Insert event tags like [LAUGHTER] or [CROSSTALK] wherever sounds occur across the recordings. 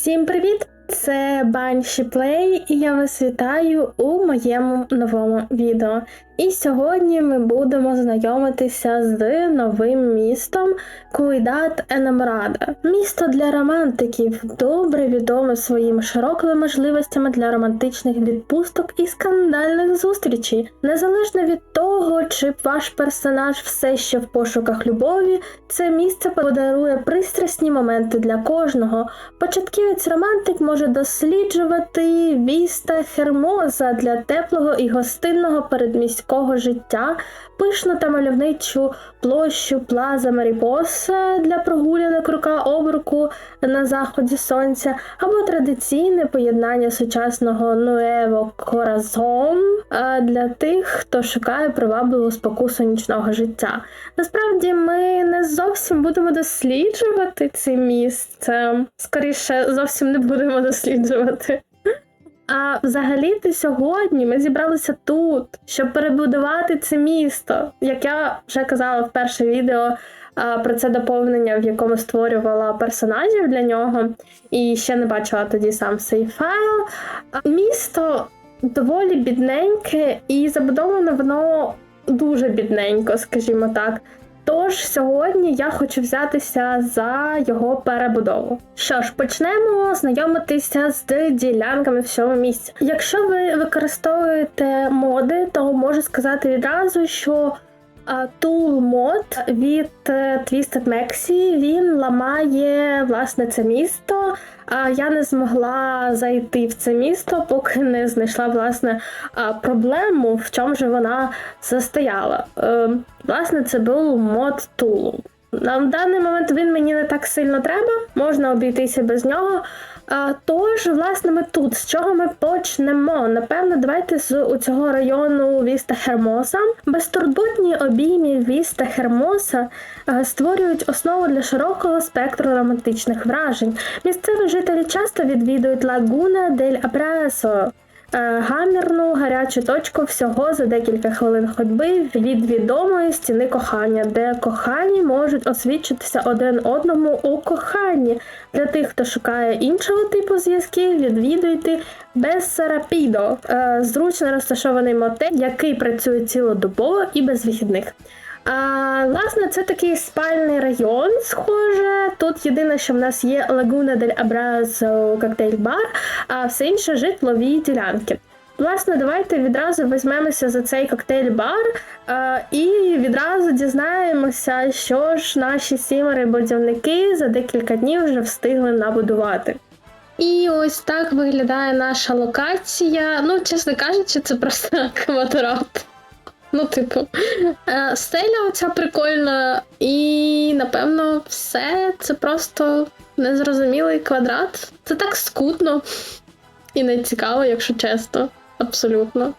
Всім привіт! Це Банші Плей, і я вас вітаю у моєму новому відео. І сьогодні ми будемо знайомитися з новим містом Куйдат Енамрада. Місто для романтиків, добре відоме своїми широкими можливостями для романтичних відпусток і скандальних зустрічей. Незалежно від того, чи ваш персонаж все ще в пошуках любові, це місце подарує пристрасні моменти для кожного. Початківець романтик може досліджувати віста Хермоза для теплого і гостинного передміського життя, пишну та мальовничу площу Плаза Маріпоса для прогулянок рука об руку на заході сонця, або традиційне поєднання сучасного Нуево Коразон для тих, хто шукає привабливу спокусу нічного життя. Насправді ми не зовсім будемо досліджувати це місце, скоріше зовсім не будемо досліджувати. А взагалі-то сьогодні ми зібралися тут, щоб перебудувати це місто. Як я вже казала в перше відео про це доповнення, в якому створювала персонажів для нього, і ще не бачила тоді сам цей файл. Місто доволі бідненьке, і забудоване воно дуже бідненько, скажімо так. Тож сьогодні я хочу взятися за його перебудову. Що ж, почнемо знайомитися з ділянками в цьому місці. Якщо ви використовуєте моди, то можу сказати відразу, що Tool мод від е, Twisted Maxi він ламає власне це місто. Я не змогла зайти в це місто, поки не знайшла власне проблему, в чому ж вона застояла. Е, власне, це був мод Tool. На даний момент він мені не так сильно треба, можна обійтися без нього. Тож, власне, ми тут. З чого ми почнемо? Напевно, давайте з у цього району Віста Хермоса. Безтурботні обіймі Віста Хермоса створюють основу для широкого спектру романтичних вражень. Місцеві жителі часто відвідують Лагуна дель Абрасо. Е, гамірну гарячу точку всього за декілька хвилин ходьби від відомої стіни кохання, де кохані можуть освідчитися один одному у коханні. Для тих, хто шукає іншого типу зв'язків, відвідуйте Бессарапідо, е, зручно розташований мотель, який працює цілодобово і без вихідних. А, Власне, це такий спальний район, схоже. Тут єдине, що в нас є Лагуна дель Абразо коктейль-бар, а все інше житлові ділянки. Власне, давайте відразу візьмемося за цей коктейль-бар і відразу дізнаємося, що ж наші сімери-будівники за декілька днів вже встигли набудувати. І ось так виглядає наша локація. Ну, чесно кажучи, це просто [LAUGHS] квадрат. Ну, типу, е, стеля оця прикольна, і напевно все це просто незрозумілий квадрат. Це так скутно і не цікаво, якщо чесно. Абсолютно.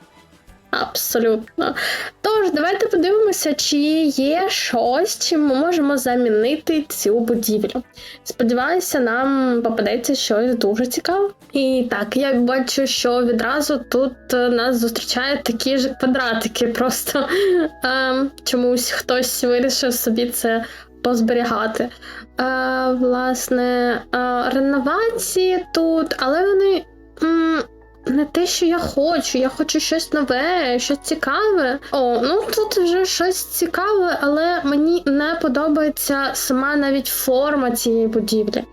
Абсолютно. Тож, давайте подивимося, чи є щось, чим ми можемо замінити цю будівлю. Сподіваюся, нам попадеться щось дуже цікаве. І так, я бачу, що відразу тут е, нас зустрічають такі ж квадратики. Просто [LAUGHS] е, чомусь хтось вирішив собі це позберігати. Е, власне, е, реновації тут, але вони. М не те, що я хочу, я хочу щось нове, щось цікаве. О, ну тут вже щось цікаве, але мені не подобається сама навіть форма цієї будівлі.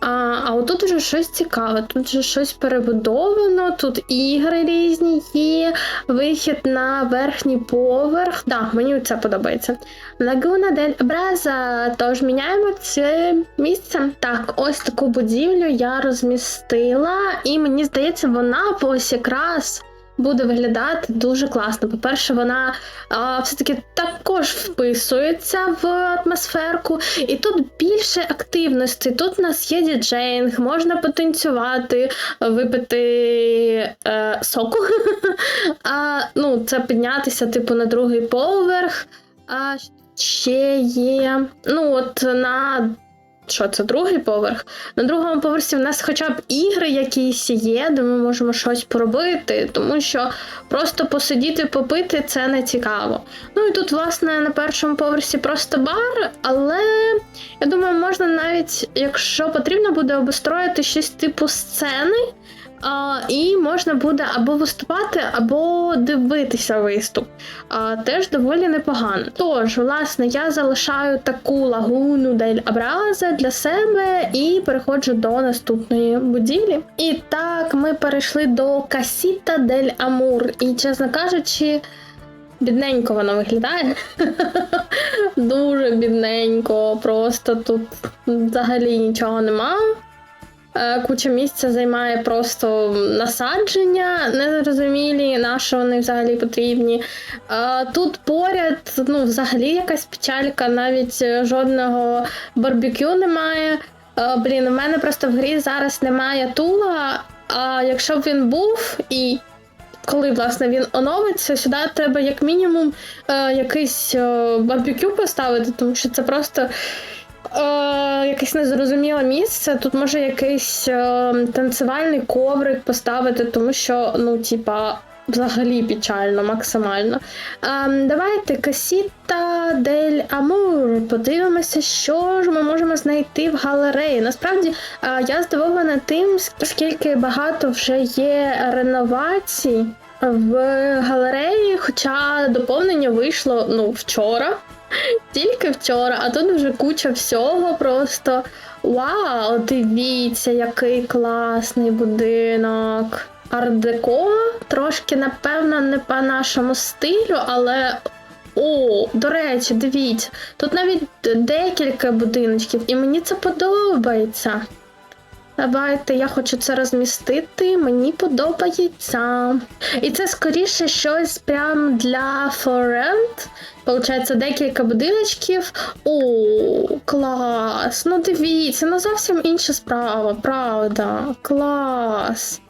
А а отут вже щось цікаве, тут вже щось перебудовано, тут ігри різні є, вихід на верхній поверх. Так, мені це подобається. Лагуна дель Бреза, тож міняємо це місце. Так, ось таку будівлю я розмістила, і мені здається, вона ось якраз буде виглядати дуже класно. По-перше, вона а, все-таки також вписується в атмосферку, і тут більше активності. Тут у нас є діджейнг, можна потанцювати, випити е, соку. [LAUGHS] а, ну, Це піднятися, типу, на другий поверх. А ще є. Ну, от на що це другий поверх. На другому поверсі в нас хоча б ігри якісь є, де ми можемо щось поробити, тому що просто посидіти, попити це не цікаво. Ну і тут, власне, на першому поверсі просто бар, але я думаю, можна навіть, якщо потрібно буде обустроїти щось типу сцени. А, і можна буде або виступати, або дивитися виступ. А, теж доволі непогано. Тож, власне, я залишаю таку лагуну дель Абраза для себе і переходжу до наступної будівлі. І так, ми перейшли до Касіта дель Амур. І, чесно кажучи, бідненько воно виглядає. [LAUGHS] Дуже бідненько, просто тут взагалі нічого нема. Е, Куча місця займає просто насадження, незрозумілі, на що вони взагалі потрібні. Е, Тут поряд, ну, взагалі якась печалька, навіть жодного барбекю немає. Е, Блін, у мене просто в грі зараз немає тула. А якщо б він був і. Коли власне він оновиться, сюди треба як мінімум якийсь барбекю поставити, тому що це просто е, якесь незрозуміле місце. Тут може якийсь е, танцювальний коврик поставити, тому що, ну, типа, взагалі печально, максимально. Ем, давайте Касіта дель Амур. Подивимося, що ж ми можемо знайти в галереї. Насправді е, я здивована тим, скільки багато вже є реновацій в галереї, хоча доповнення вийшло ну, вчора. Тільки вчора, а тут вже куча всього просто. Вау, дивіться, який класний будинок. Ардеко трошки, напевно, не по нашому стилю, але. О, до речі, дивіться, тут навіть декілька будиночків, і мені це подобається. Давайте, я хочу це розмістити, мені подобається. І це скоріше щось прям для форенд. Получається, декілька будиночків. О, клас! Ну дивіться, ну зовсім інша справа, правда. Клас.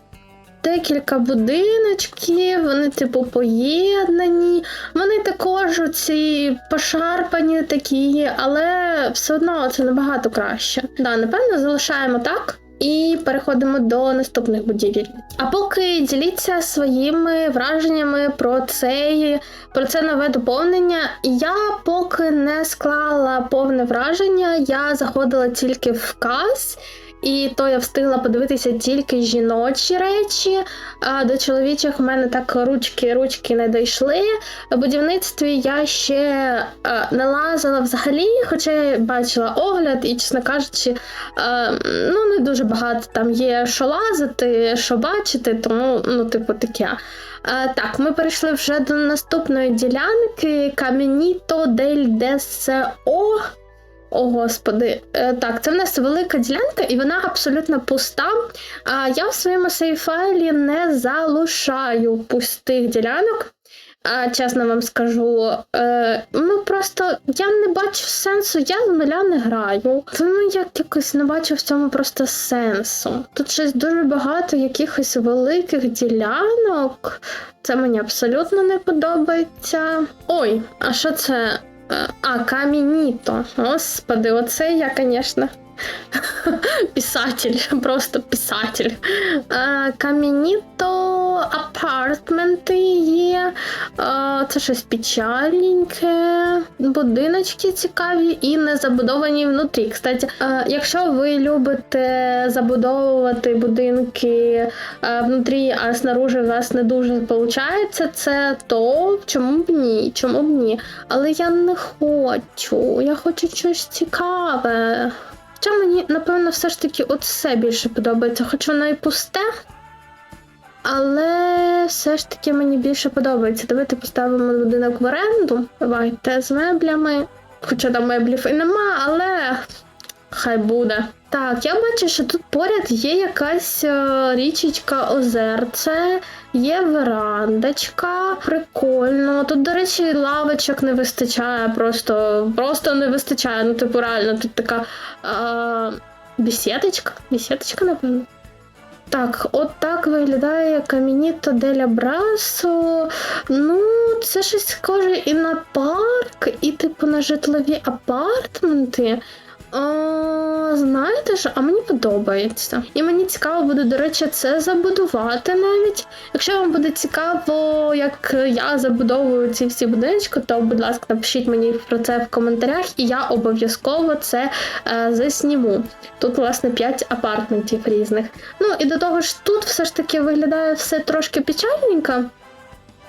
Декілька будиночків, вони, типу, поєднані. Вони також ці пошарпані такі, але все одно це набагато краще. Да, напевно, залишаємо так. І переходимо до наступних будівель. А поки діліться своїми враженнями про цей про це нове доповнення. Я поки не склала повне враження, я заходила тільки в каз. І то я встигла подивитися тільки жіночі речі, а до чоловічих в мене так ручки-ручки не дійшли. В будівництві я ще не лазила взагалі, хоча я бачила огляд, і, чесно кажучи, ну не дуже багато там є що лазити, що бачити, тому, ну, типу, таке. Так, ми перейшли вже до наступної ділянки Кам'яніто дель ДСО. О, господи, Е, так, це в нас велика ділянка, і вона абсолютно пуста. А я в своєму сейфайлі не залишаю пустих ділянок. А, чесно вам скажу, е, ну просто я не бачу сенсу, я з нуля не граю. Тому я якось не бачу в цьому просто сенсу. Тут щось дуже багато якихось великих ділянок. Це мені абсолютно не подобається. Ой, а що це? А, камініто. Господи, оце я, звісно. [LAUGHS] Писатель, [LAUGHS] просто писатель. Камініто апартменти є. Це щось печальненьке. Будиночки цікаві і не забудовані внутрі. Кстати, якщо ви любите забудовувати будинки внутрі, а снаружи у вас не дуже виходить, це то чому б ні? Чому б ні? Але я не хочу. Я хочу щось цікаве. Хоча мені, напевно, все ж таки все більше подобається, хоч воно і пусте. Але все ж таки мені більше подобається. Давайте поставимо будинок в оренду. Давайте з меблями. Хоча там меблів і нема, але хай буде. Так, я бачу, що тут поряд є якась е, річечка озерце, є верандочка, прикольно. Тут, до речі, лавочок не вистачає, просто, просто не вистачає. Ну, типу, реально, тут така е, бесідочка. Бесідочка, напевно. Так, от так виглядає Камініто деля Брасо. Ну, це щось схоже і на парк, і, типу, на житлові апартменти. О, знаєте ж, а мені подобається. І мені цікаво буде, до речі, це забудувати навіть. Якщо вам буде цікаво, як я забудовую ці всі будиночки, то, будь ласка, напишіть мені про це в коментарях, і я обов'язково це е, засніму. Тут, власне, 5 апартментів різних. Ну і до того ж, тут все ж таки виглядає все трошки печальненько.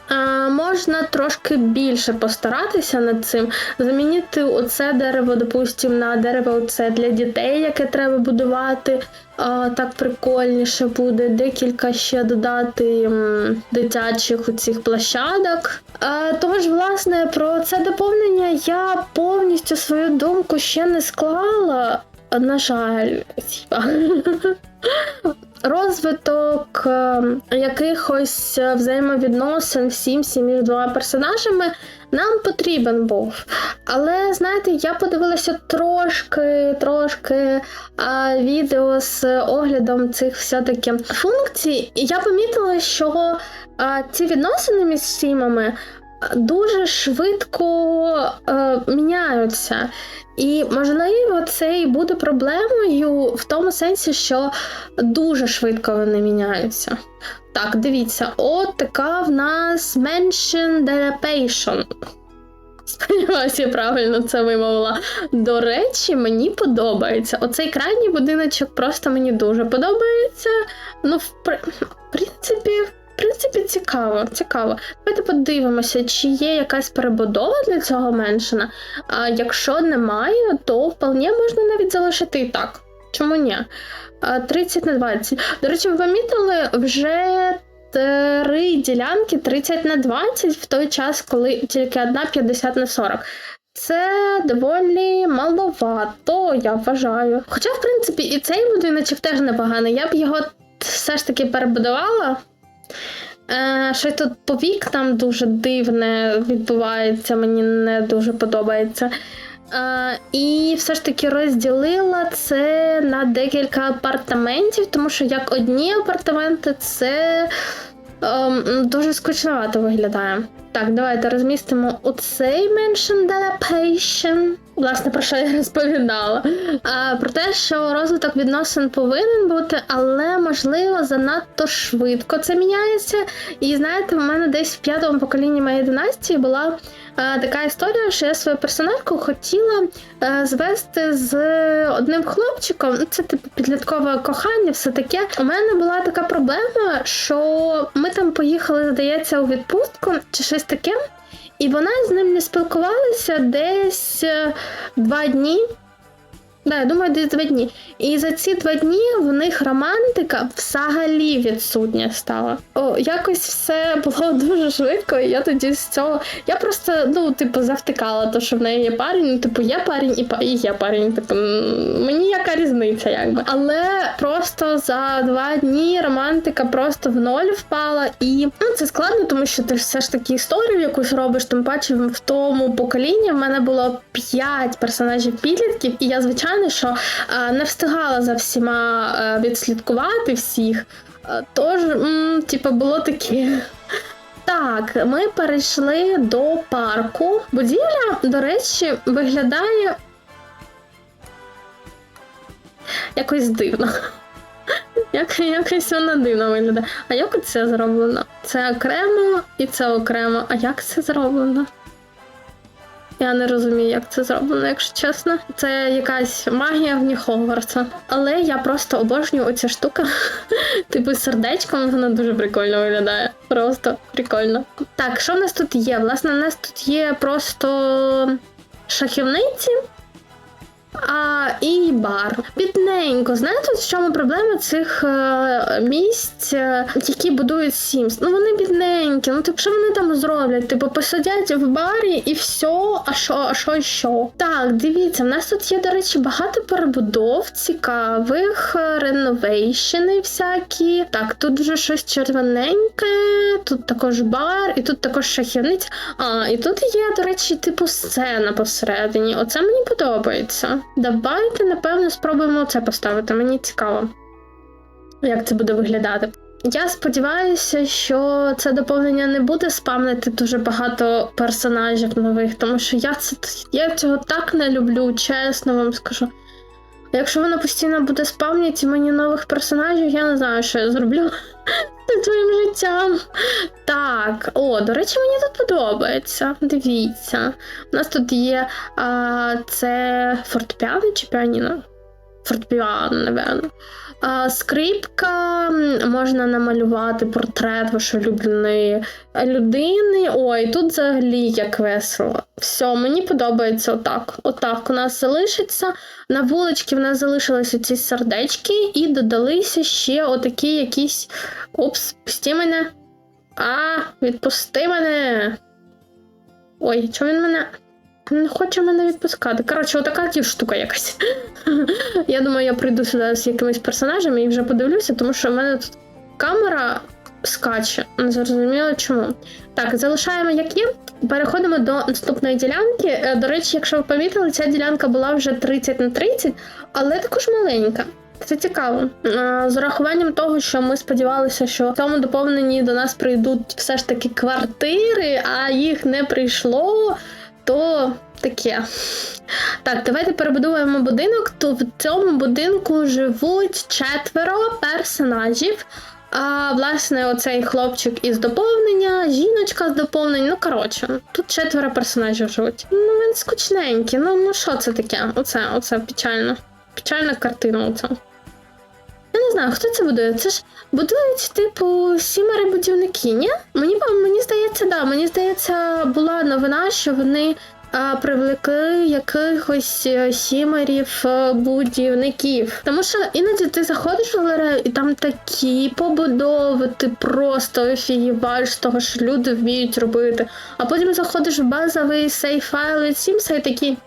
А, можна трошки більше постаратися над цим, замінити оце дерево, допустим, на дерево оце для дітей, яке треба будувати. А, так прикольніше буде. Декілька ще додати дитячих цих площадок. А, тож, власне, про це доповнення я повністю свою думку ще не склала. На жаль, [LAUGHS] розвиток е, якихось е, взаємовідносин в сім'ї між двома персонажами нам потрібен був. Але знаєте, я подивилася трошки трошки а, відео з оглядом цих все-таки функцій, і я помітила, що а, ці відносини між сімами дуже швидко е, міняються. І, можливо, це і буде проблемою в тому сенсі, що дуже швидко вони міняються. Так, дивіться, от така в нас mention derapation. Сподіваюся, я правильно це вимовила. До речі, мені подобається. Оцей крайній будиночок просто мені дуже подобається. Ну, в, при... в принципі, принципі, цікаво, цікаво. Давайте подивимося, чи є якась перебудова для цього меншина. А якщо немає, то вполне можна навіть залишити і так. Чому ні? А, 30 на 20. До речі, ви помітили вже три ділянки 30 на 20 в той час, коли тільки одна 50 на 40. Це доволі маловато, я вважаю. Хоча, в принципі, і цей будиночок теж непоганий. Я б його все ж таки перебудувала. Е, Щось тут по вікнам дуже дивне відбувається, мені не дуже подобається. Е, і все ж таки розділила це на декілька апартаментів, тому що як одні апартаменти це ем, дуже скучновато виглядає. Так, давайте розмістимо оцей mention delegation. Власне, про що я розповідала. А, Про те, що розвиток відносин повинен бути, але можливо занадто швидко це міняється. І знаєте, в мене десь в п'ятому поколінні моєї династії була а, така історія, що я свою персонажку хотіла а, звести з одним хлопчиком. Ну, Це типу підліткове кохання, все таке. У мене була така проблема, що ми там поїхали, здається, у відпустку чи щось таке. І вона з ним не спілкувалася десь е, два дні. Да, я думаю, десь два дні. І за ці два дні в них романтика взагалі відсутня стала. О, якось все було [LAUGHS] дуже швидко, і я тоді з цього. Я просто, ну, типу, завтикала, то, що в неї є парень, типу, є парень і, па- і є парень. Типу, мені яка різниця, якби. Але просто за два дні романтика просто в ноль впала. І ну, це складно, тому що ти все ж таки історію якусь робиш, тим паче в тому поколінні в мене було п'ять персонажів підлітків, і я, звичайно, що е, не встигала за всіма е, відслідкувати всіх. Е, Тож, типу, було таке. Так, ми перейшли до парку. Будівля, до речі, виглядає якось дивно. Як, якось вона дивно виглядає. А як оце зроблено? Це окремо і це окремо. А як це зроблено? Я не розумію, як це зроблено, якщо чесно. Це якась магія в Хогвартса. Але я просто обожнюю оця штука. [LAUGHS] Типу сердечком вона дуже прикольно виглядає. Просто прикольно. Так, що в нас тут є? Власне, у нас тут є просто шахівниці. А, і бар. Бідненько. Знаєте, в чому проблема цих е, місць, е, які будують Sims? Ну вони бідненькі. Ну типу, що вони там зроблять? Типу, посидять в барі і все, а що, а що, і що? Так, дивіться, в нас тут є, до речі, багато перебудов цікавих, е, реновейшени всякі. Так, тут вже щось червоненьке, тут також бар, і тут також шахівниця. А, і тут є, до речі, типу сцена посередині. Оце мені подобається. Давайте, напевно, спробуємо це поставити. Мені цікаво, як це буде виглядати. Я сподіваюся, що це доповнення не буде спамнити дуже багато персонажів нових, тому що я це я цього так не люблю, чесно вам скажу. Якщо вона постійно буде спавнити мені нових персонажів, я не знаю, що я зроблю [LAUGHS] зі своїм життям. Так, о, до речі, мені тут подобається. Дивіться. У нас тут є а, це фортепіано чи піаніно? Фортепіано, напевно. А, скрипка, можна намалювати портрет вашої улюбленої людини. Ой, тут взагалі як весело. Все, мені подобається отак. Отак у нас залишиться. На вуличці в нас залишилися ці сердечки, і додалися ще отакі якісь. Упс, пусти мене. А, відпусти мене. Ой, чого він мене. Не хоче мене відпускати. Коротше, отака штука якась. [LAUGHS] я думаю, я прийду сюди з якимись персонажами і вже подивлюся, тому що в мене тут камера скаче. Не зрозуміло чому. Так, залишаємо як є. Переходимо до наступної ділянки. Е, До речі, якщо ви помітили, ця ділянка була вже 30 на 30, але також маленька. Це цікаво. Е, З урахуванням того, що ми сподівалися, що в цьому доповненні до нас прийдуть все ж таки квартири, а їх не прийшло, то таке. Так, давайте перебудуємо будинок. То в цьому будинку живуть четверо персонажів. А, власне, оцей хлопчик із доповнення, жіночка з доповнень. Ну, коротше, тут четверо персонажів живуть. Ну, він скучненький. Ну, ну що це таке? Оце, оце печально. Печальна картина оця. Я не знаю, хто це будує. Це ж будують, типу, сімери будівники, ні? Мені, мені здається, да. Мені здається, була новина, що вони привлекли якихось е, сімерів е, будівників. Тому що іноді ти заходиш в галерею, і там такі побудови, ти просто офігіваєш того, що люди вміють робити. А потім заходиш в базовий сейф файл від Сімса і такі.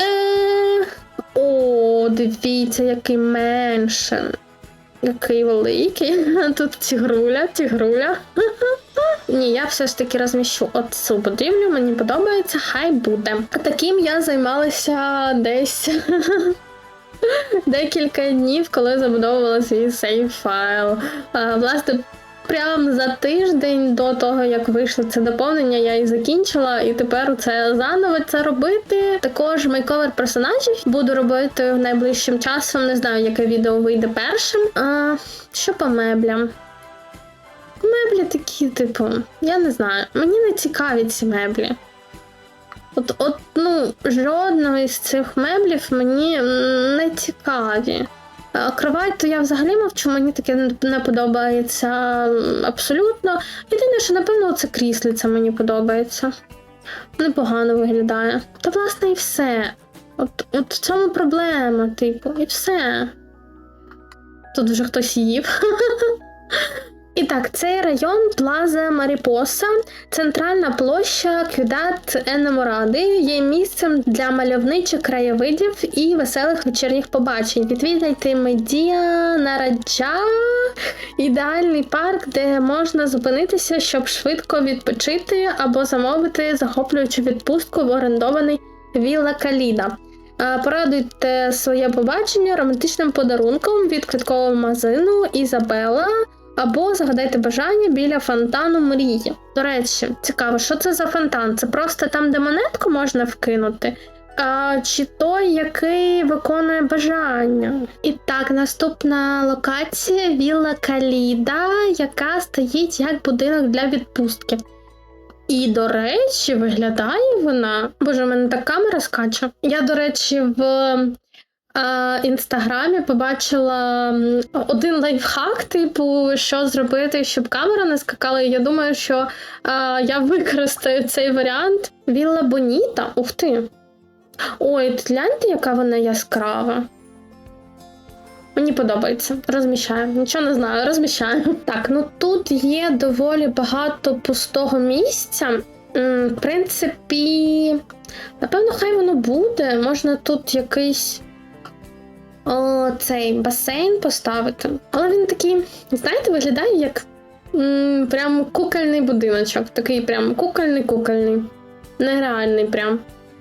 Е, о, дивіться, який меншин. Який великий. [LAUGHS] Тут тігруля, тігруля. [LAUGHS] Ні, я все ж таки розміщу от цю будівлю, мені подобається, хай буде. Таким я займалася десь [LAUGHS] декілька днів, коли забудовувала свій сейф файл. Власне, прямо за тиждень до того, як вийшло це доповнення, я і закінчила, і тепер це заново це робити. Також мейковер персонажів буду робити найближчим часом. Не знаю, яке відео вийде першим. А, що по меблям? Меблі такі, типу, я не знаю, мені не цікаві ці меблі. От, от, ну, жодного із цих меблів мені не цікаві. А Кровать, то я взагалі мовчу, мені таке не подобається абсолютно. Єдине, що напевно це кріслиця мені подобається. Непогано виглядає. Та власне і все. От, от в цьому проблема, типу, і все. Тут вже хтось їв. [LAUGHS] І так, цей район Плаза Маріпоса, центральна площа Кюдат Енеморади, є місцем для мальовничих краєвидів і веселих вечірніх побачень. Відвідайте Медіа Нараджа, ідеальний парк, де можна зупинитися, щоб швидко відпочити або замовити захоплюючу відпустку в орендований Вілла Каліда. Е, Порадуйте своє побачення романтичним подарунком від квиткового магазину Ізабела. Або загадайте бажання біля фонтану мрії. До речі, цікаво, що це за фонтан? Це просто там, де монетку можна вкинути? А, чи той, який виконує бажання? І так, наступна локація Вілла Каліда, яка стоїть як будинок для відпустки. І, до речі, виглядає вона. Боже, в мене так камера скаче. Я, до речі, в інстаграмі побачила один лайфхак, типу, що зробити, щоб камера не скакала. І я думаю, що а, я використаю цей варіант. Вілла Боніта. Ух ти. Ой, гляньте, яка вона яскрава. Мені подобається. Розміщаю. Нічого не знаю, розміщаю. Так, ну тут є доволі багато пустого місця. В принципі, напевно, хай воно буде. Можна тут якийсь цей басейн поставити. Але він такий, знаєте, виглядає як м, прям кукольний будиночок. Такий прям кукольний-кукольний. Нереальний прям.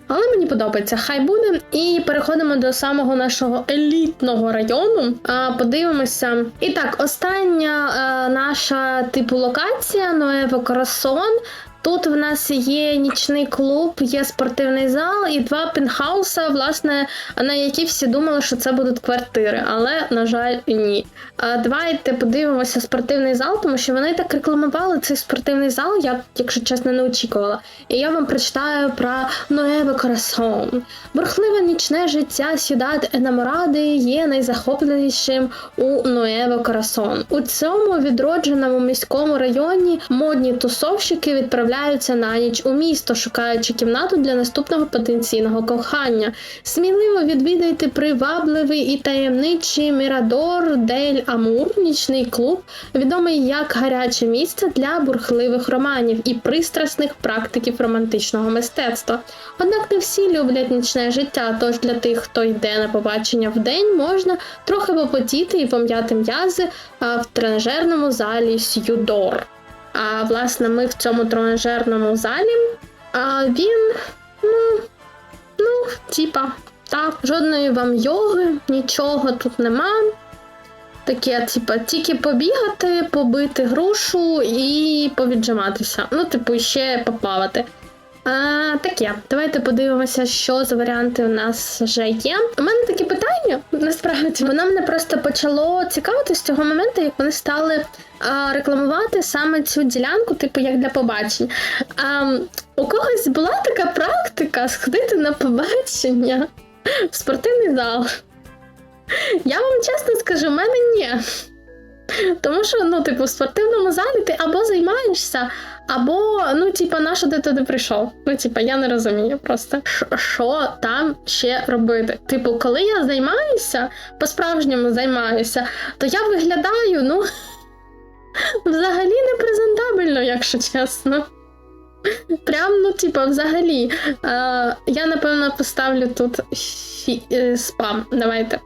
Але мені подобається, хай буде. І переходимо до самого нашого елітного району. А, подивимося. І так, остання е, наша типу локація Ноево Красон. Тут в нас є нічний клуб, є спортивний зал і два пентхауса, власне, на які всі думали, що це будуть квартири, але, на жаль, ні. А, давайте подивимося спортивний зал, тому що вони так рекламували цей спортивний зал, я, якщо чесно, не очікувала. І я вам прочитаю про Ноеве Корасон. Бурхливе нічне життя Сюдад Енаморади є найзахопливішим у Ноеве Корасон. У цьому відродженому міському районі модні тусовщики відправляються на ніч у місто, шукаючи кімнату для наступного потенційного кохання. Сміливо відвідайте привабливий і таємничий Мірадор Дель Амур, нічний клуб, відомий як гаряче місце для бурхливих романів і пристрасних практиків романтичного мистецтва. Однак не всі люблять нічне життя, тож для тих, хто йде на побачення в день, можна трохи попотіти і пом'яти м'язи в тренажерному залі Сюдор. А власне, ми в цьому тренажерному залі. А він, ну, ну, типа, так, жодної вам йоги, нічого тут нема. Таке, типа, тільки побігати, побити грушу і повіджиматися. Ну, типу, ще поплавати. А, таке, давайте подивимося, що за варіанти у нас вже є. У мене такі питання, насправді, воно мене просто почало цікавити з цього моменту, як вони стали а, рекламувати саме цю ділянку, типу, як для побачень. А, у когось була така практика сходити на побачення в спортивний зал. Я вам чесно скажу, в мене ні. Тому що, ну, типу, в спортивному залі ти або займаєшся, або, ну, типа, на що ти туди прийшов? Ну, типа, я не розумію просто, що там ще робити. Типу, коли я займаюся, по-справжньому займаюся, то я виглядаю, ну, [LAUGHS] взагалі непрезентабельно, якщо чесно. Прям, ну, типа, взагалі. Е, я, напевно, поставлю тут фі- е, спам. Давайте.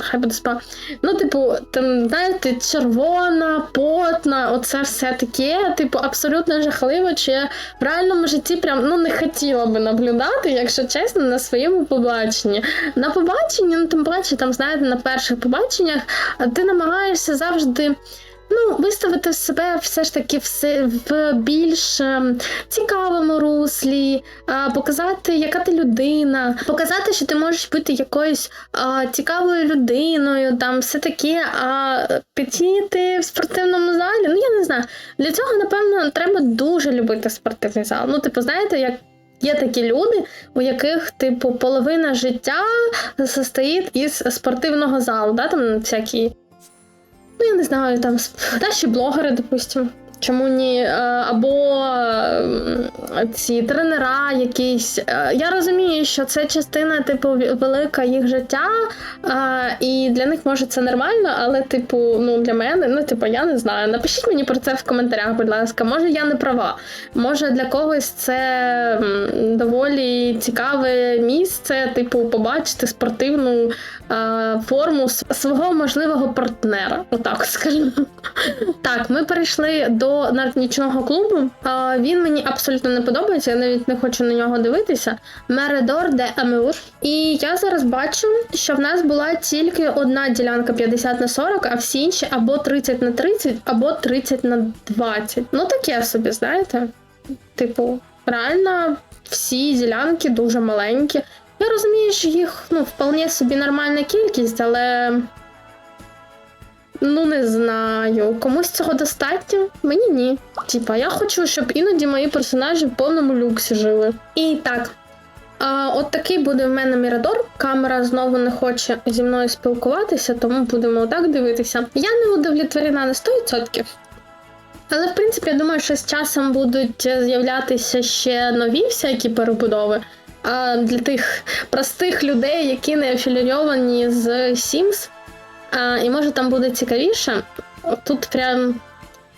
Хай буде спа. Ну, типу, там, знаєте, червона, потна, оце все таке, типу, абсолютно жахливо, чи я в реальному житті прям ну, не хотіла би наблюдати, якщо чесно, на своєму побаченні. На побаченні, ну тим паче, там, знаєте, на перших побаченнях ти намагаєшся завжди. Ну, виставити себе все ж таки в більш ем, цікавому руслі, показати, яка ти людина, показати, що ти можеш бути якоюсь а, цікавою людиною, там все таке, а підійти в спортивному залі, ну я не знаю. Для цього, напевно, треба дуже любити спортивний зал. Ну, типу, знаєте, як. Є такі люди, у яких, типу, половина життя состоїть із спортивного залу, да, там всякі Ну, я не знаю, там наші блогери, допустимо. Чому ні? Е, Або е, ці тренера якісь. Е, Я розумію, що це частина, типу, велика їх життя, і для них може це нормально, але, типу, ну для мене, ну, типу, я не знаю. Напишіть мені про це в коментарях, будь ласка. Може, я не права. Може, для когось це доволі цікаве місце, типу, побачити спортивну форму свого можливого партнера. Отак [LAUGHS] скажімо. Так, ми перейшли до нічного клубу. А, він мені абсолютно не подобається, я навіть не хочу на нього дивитися. Мередор де Амур. І я зараз бачу, що в нас була тільки одна ділянка 50 на 40, а всі інші або 30 на 30, або 30 на 20. Ну таке собі, знаєте? Типу, реально всі ділянки дуже маленькі. Я розумію, що їх ну, вполне собі нормальна кількість, але. Ну, не знаю. Комусь цього достатньо? Мені ні. Типа, я хочу, щоб іноді мої персонажі в повному люксі жили. І так. А, от такий буде в мене Мірадор. Камера знову не хоче зі мною спілкуватися, тому будемо отак дивитися. Я не удовлетворена на 100%. Але в принципі, я думаю, що з часом будуть з'являтися ще нові всякі перебудови. А для тих простих людей, які не афілійовані з Sims, а, і може там буде цікавіше. Тут прям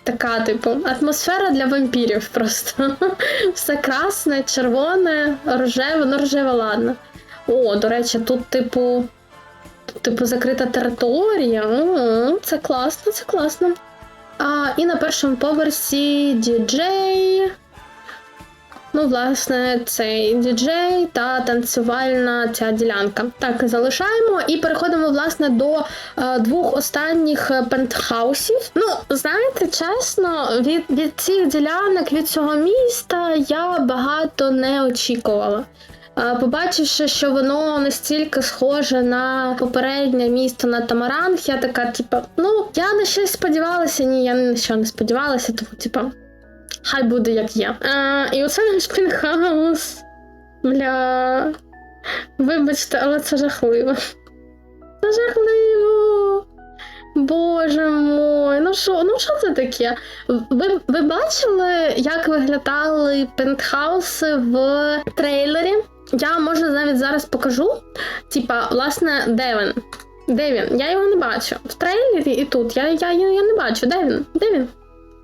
така, типу, атмосфера для вампірів просто. [LAUGHS] Все красне, червоне, рожеве, ну рожеве, ладно. О, до речі, тут, типу, тут, типу, закрита територія. Це класно, це класно. А, і на першому поверсі діджей. Ну, власне, цей діджей та танцювальна ця ділянка. Так, залишаємо і переходимо власне до е, двох останніх е, пентхаусів. Ну, знаєте, чесно, від, від цих ділянок, від цього міста я багато не очікувала. Е, Побачивши, що воно настільки схоже на попереднє місто на Тамаранг, я така, типа, ну, я на щось сподівалася, ні, я на що не сподівалася, тому, типа, хай буде як є. Е, і оце наш пінхаус. Бля. Вибачте, але це жахливо. Це жахливо. Боже мой, ну що, ну що це таке? Ви, ви бачили, як виглядали пентхауси в трейлері? Я може навіть зараз покажу. Типа, власне, де він? Де він? Я його не бачу. В трейлері і тут. Я, я, я, я не бачу. Де він? Де він?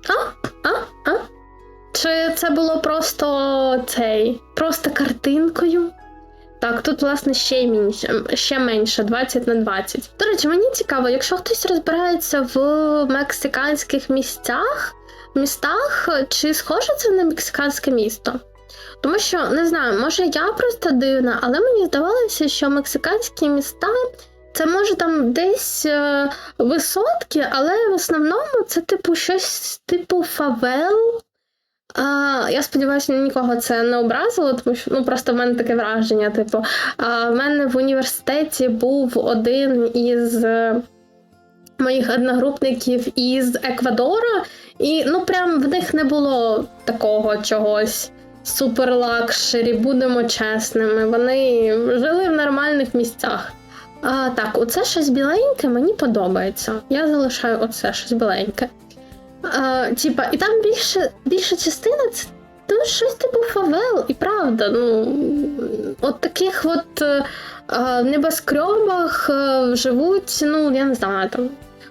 А? А? А? Чи це було просто цей? Просто картинкою? Так, тут, власне, ще менше, ще менше 20 на 20. До речі, мені цікаво, якщо хтось розбирається в мексиканських місцях, містах, чи схоже це на мексиканське місто? Тому що не знаю, може я просто дивна, але мені здавалося, що мексиканські міста це може там десь е, висотки, але в основному це типу щось типу фавел. А, я сподіваюся, нікого це не образило, тому що ну просто в мене таке враження. Типу, а, в мене в університеті був один із е, моїх одногрупників із Еквадора, і ну прям в них не було такого чогось супер лакшері, будемо чесними. Вони жили в нормальних місцях. А, так, оце щось біленьке мені подобається. Я залишаю оце щось біленьке. А, типа, і там більше, більша частина це ну, щось типу фавел, і правда. Ну, от таких от е, е, небоскребах е, живуть, ну, я не знаю, там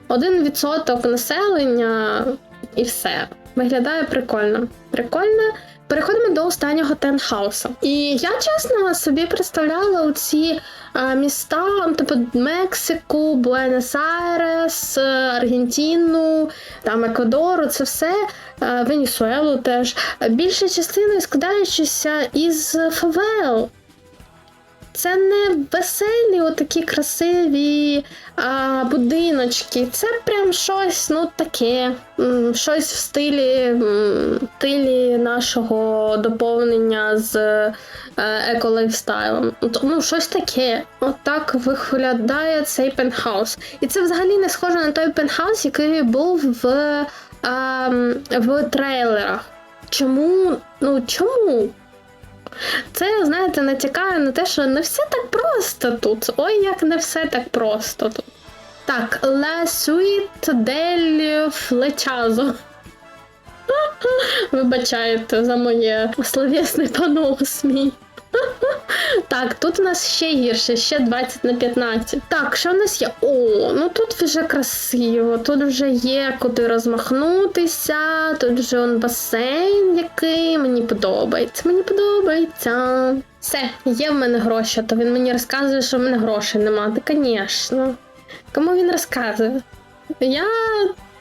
один відсоток населення і все. Виглядає прикольно. Прикольно. Переходимо до останнього тенхауса. І я чесно собі представляла у ці міста, ну, типу Мексику, Буенос-Айрес, е, Аргентину, там Еквадору, це все, е, Венесуелу теж. Більша частина складаючися із фавел. Це не веселі, отакі красиві а, будиночки. Це прям щось, ну таке, щось в стилі, стилі нашого доповнення з е, еко-лайфстайлом. Ну, щось таке. Отак виглядає цей пентхаус. І це взагалі не схоже на той пентхаус, який був в, а, в трейлерах. Чому? Ну чому? Це, знаєте, натякає на те, що не все так просто тут. Ой, як не все так просто тут. Так, La Suite del Flechazo. [LAUGHS] Вибачайте за моє словесний понос мій. [LAUGHS] Так, тут у нас ще гірше, ще 20 на 15. Так, що в нас є? О, ну тут вже красиво, тут вже є куди розмахнутися, тут вже он басейн, який мені подобається. Мені подобається. Все, є в мене гроші, то він мені розказує, що в мене грошей нема. Та, звісно. Кому він розказує? Я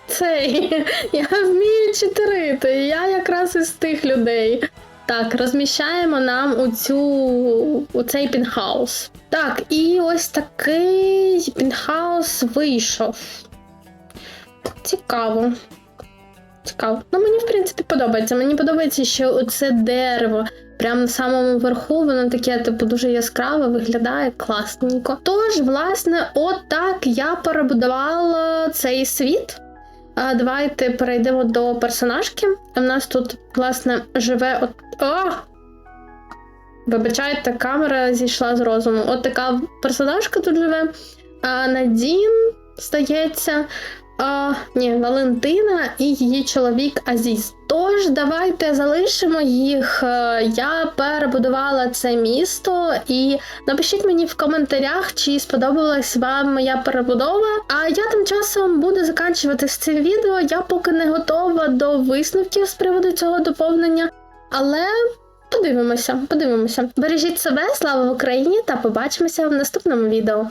цей, [LAUGHS] я вмію читерити, я якраз із тих людей. Так, розміщаємо нам у цю у цей пінхаус. Так, і ось такий пінхаус вийшов. Цікаво. Цікаво. Ну, мені, в принципі, подобається. Мені подобається, що оце дерево. Прямо на самому верху, воно таке, типу, дуже яскраве, виглядає класненько. Тож, власне, отак я перебудувала цей світ. А, Давайте перейдемо до персонажки. У нас тут, власне, живе от. О! Вибачайте, камера зійшла з розуму. От така персонажка тут живе. А, Надін, здається. А, ні, Валентина і її чоловік Азіз. Тож, давайте залишимо їх. Е, Я перебудувала це місто, і напишіть мені в коментарях, чи сподобалась вам моя перебудова. А я тим часом буду закінчувати це відео. Я поки не готова до висновків з приводу цього доповнення, але. Подивимося, подивимося. Бережіть себе, слава Україні, та побачимося в наступному відео.